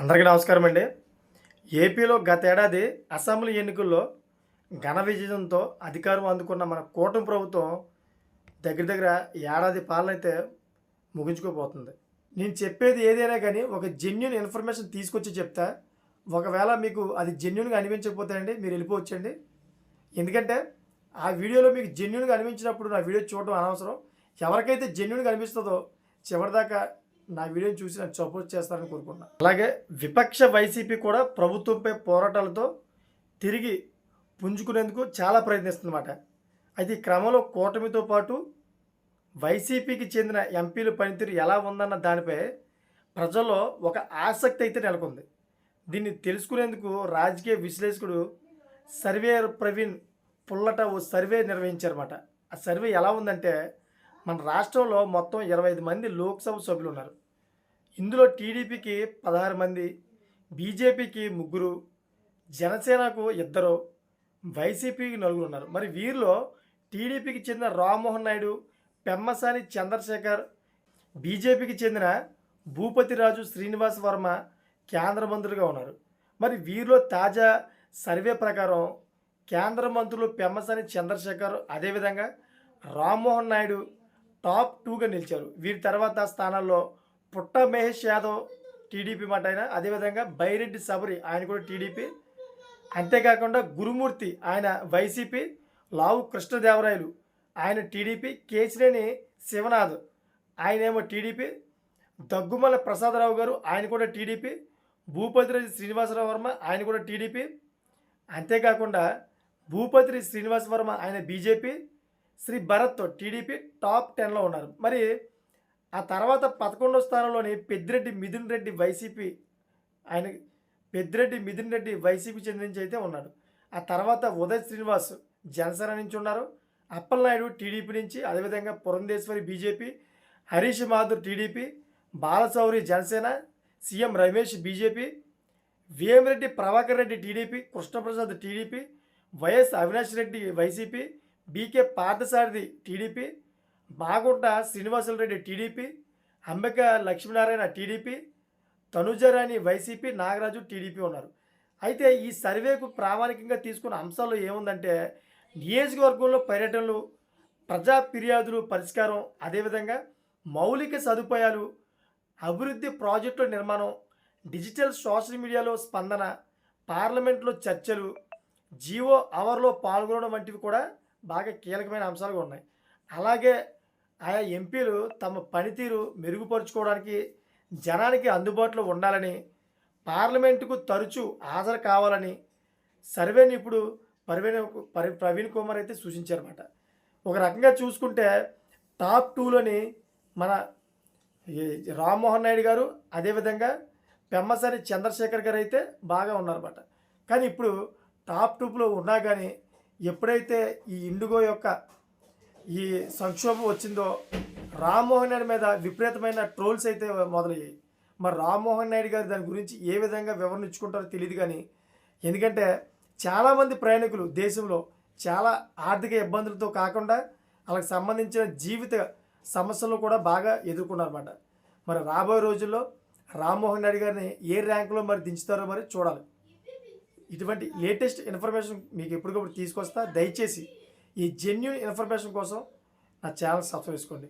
అందరికీ నమస్కారం అండి. ఏపీలో గతేడాది అసెంబ్లీ ఎన్నికల్లో ఘన విజయంతో అధికారం అందుకున్న మన కూటమి ప్రభుత్వం దగ్గర దగ్గర ఏడాది పాలనైతే ముగించుకోబోతుంది. నేను చెప్పేది ఏదైనా కానీ ఒక జెన్యున్ ఇన్ఫర్మేషన్ తీసుకొచ్చి చెప్తా. ఒకవేళ మీకు అది జెన్యున్గా అనిపించకపోతే అండి మీరు వెళ్ళిపోవచ్చండి. ఎందుకంటే ఆ వీడియోలో మీకు జెన్యున్గా అనిపించినప్పుడు నా వీడియో చూడడం అనవసరం. ఎవరికైతే జెన్యున్గా అనిపిస్తుందో చివరిదాకా నా వీడియో చూసి నాకు సపోర్ట్ చేస్తారని కోరుకున్నాను అలాగే విపక్ష వైసీపీ కూడా ప్రభుత్వంపై పోరాటాలతో తిరిగి పుంజుకునేందుకు చాలా ప్రయత్నిస్తుందన్నమాట. అయితే ఈ క్రమంలో కూటమితో పాటు వైసీపీకి చెందిన ఎంపీల పనితీరు ఎలా ఉందన్న దానిపై ప్రజల్లో ఒక ఆసక్తి అయితే నెలకొంది. దీన్ని తెలుసుకునేందుకు రాజకీయ విశ్లేషకుడు సర్వేయర్ ప్రవీణ్ పుల్లట ఓ సర్వే నిర్వహించారన్నమాట. ఆ సర్వే ఎలా ఉందంటే మన రాష్ట్రంలో మొత్తం ఇరవై ఐదు మంది లోక్సభ సభ్యులు ఉన్నారు. ఇందులో టీడీపీకి పదహారు మంది బీజేపీకి ముగ్గురు జనసేనకు ఇద్దరు వైసీపీకి నలుగురు ఉన్నారు. మరి వీరిలో టీడీపీకి చెందిన రామ్మోహన్ నాయుడు పెమ్మసాని చంద్రశేఖర్ బీజేపీకి చెందిన భూపతిరాజు శ్రీనివాస్ వర్మ కేంద్ర మంత్రులుగా ఉన్నారు. మరి వీరిలో తాజా సర్వే ప్రకారం కేంద్ర మంత్రులు పెమ్మసాని చంద్రశేఖర్ అదేవిధంగా రామ్మోహన్ నాయుడు టాప్ టూగా నిలిచారు. వీరి తర్వాత స్థానాల్లో పుట్ట మహేష్ యాదవ్ టీడీపీ మాట ఆయన అదేవిధంగా బైరెడ్డి సబరి ఆయన కూడా టీడీపీ. అంతేకాకుండా గురుమూర్తి ఆయన వైసీపీ. లావు కృష్ణదేవరాయలు ఆయన టీడీపీ. కేసినేని శివనాథ్ ఆయనేమో టీడీపీ. దగ్గుమల ప్రసాదరావు గారు ఆయన కూడా టీడీపీ. భూపతిరెడ్డి శ్రీనివాసరావు వర్మ ఆయన కూడా టీడీపీ. అంతేకాకుండా భూపతిరెడ్డి శ్రీనివాస వర్మ ఆయన BJP. Shri Bharat TDP top టెన్లో ఉన్నారు. మరి ఆ తర్వాత పదకొండో స్థానంలోని పెద్దిరెడ్డి మిథున్ రెడ్డి వైసీపీ ఆయన పెద్దిరెడ్డి మిథున్ రెడ్డి వైసీపీ చెందిన నుంచి అయితే ఉన్నాడు. ఆ తర్వాత ఉదయ్ శ్రీనివాస్ జనసేన నుంచి ఉన్నారు. అప్పలనాయుడు టీడీపీ నుంచి అదేవిధంగా Purandeswari BJP Harish Madhur TDP Balashowry Janasena CM Ramesh BJP Vemireddy Prabhakar Reddy TDP Krishnaprasad TDP YS Avinash Reddy YCP BK Parthasarathi TDP Magunta Srinivasulareddy TDP Ambika Lakshminarayana TDP Tanujarani YCP Nagaraju TDP ఉన్నారు. అయితే ఈ సర్వేకు ప్రామాణికంగా తీసుకున్న అంశాలు ఏముందంటే నియోజకవర్గంలో పర్యటనలు ప్రజా ఫిర్యాదులు పరిష్కారం అదేవిధంగా మౌలిక సదుపాయాలు అభివృద్ధి ప్రాజెక్టుల నిర్మాణం డిజిటల్ సోషల్ మీడియాలో స్పందన పార్లమెంట్లో చర్చలు జీవో అవర్లో పాల్గొనడం వంటివి కూడా బాగా కీలకమైన అంశాలుగా ఉన్నాయి. అలాగే ఆయా ఎంపీలు తమ పనితీరు మెరుగుపరుచుకోవడానికి జనానికి అందుబాటులో ఉండాలని పార్లమెంటుకు తరచూ హాజరు కావాలని సర్వేని ఇప్పుడు ప్రవీణ్ పరి ప్రవీణ్ కుమార్ అయితే సూచించారన్నమాట. ఒక రకంగా చూసుకుంటే టాప్ టూలోని మన ఈ రామ్మోహన్ నాయుడు గారు అదేవిధంగా పెమ్మసారి చంద్రశేఖర్ గారు అయితే బాగా ఉన్నారన్నమాట. కానీ ఇప్పుడు టాప్ టూప్లో ఉన్నా కానీ ఎప్పుడైతే ఈ ఇండిగో యొక్క ఈ సంక్షోభం వచ్చిందో రామ్మోహన్ నాయుడు మీద విపరీతమైన ట్రోల్స్ అయితే మొదలయ్యాయి. మరి రామ్మోహన్ నాయుడు గారు దాని గురించి ఏ విధంగా వివరణ ఇచ్చుకుంటారో తెలియదు కానీ ఎందుకంటే చాలామంది ప్రయాణికులు దేశంలో చాలా ఆర్థిక ఇబ్బందులతో కాకుండా వాళ్ళకి సంబంధించిన జీవిత సమస్యలు కూడా బాగా ఎదుర్కొన్నారన్నమాట. మరి రాబోయే రోజుల్లో రామ్మోహన్ నాయుడు గారిని ఏ ర్యాంకులో మరి దించుతారో మరి చూడాలి. ఇటువంటి లేటెస్ట్ ఇన్ఫర్మేషన్ మీకు ఎప్పటికప్పుడు తీసుకొస్తా. దయచేసి ఈ జెన్యున్ ఇన్ఫర్మేషన్ కోసం నా ఛానల్ సబ్స్క్రైబ్ చేసుకోండి.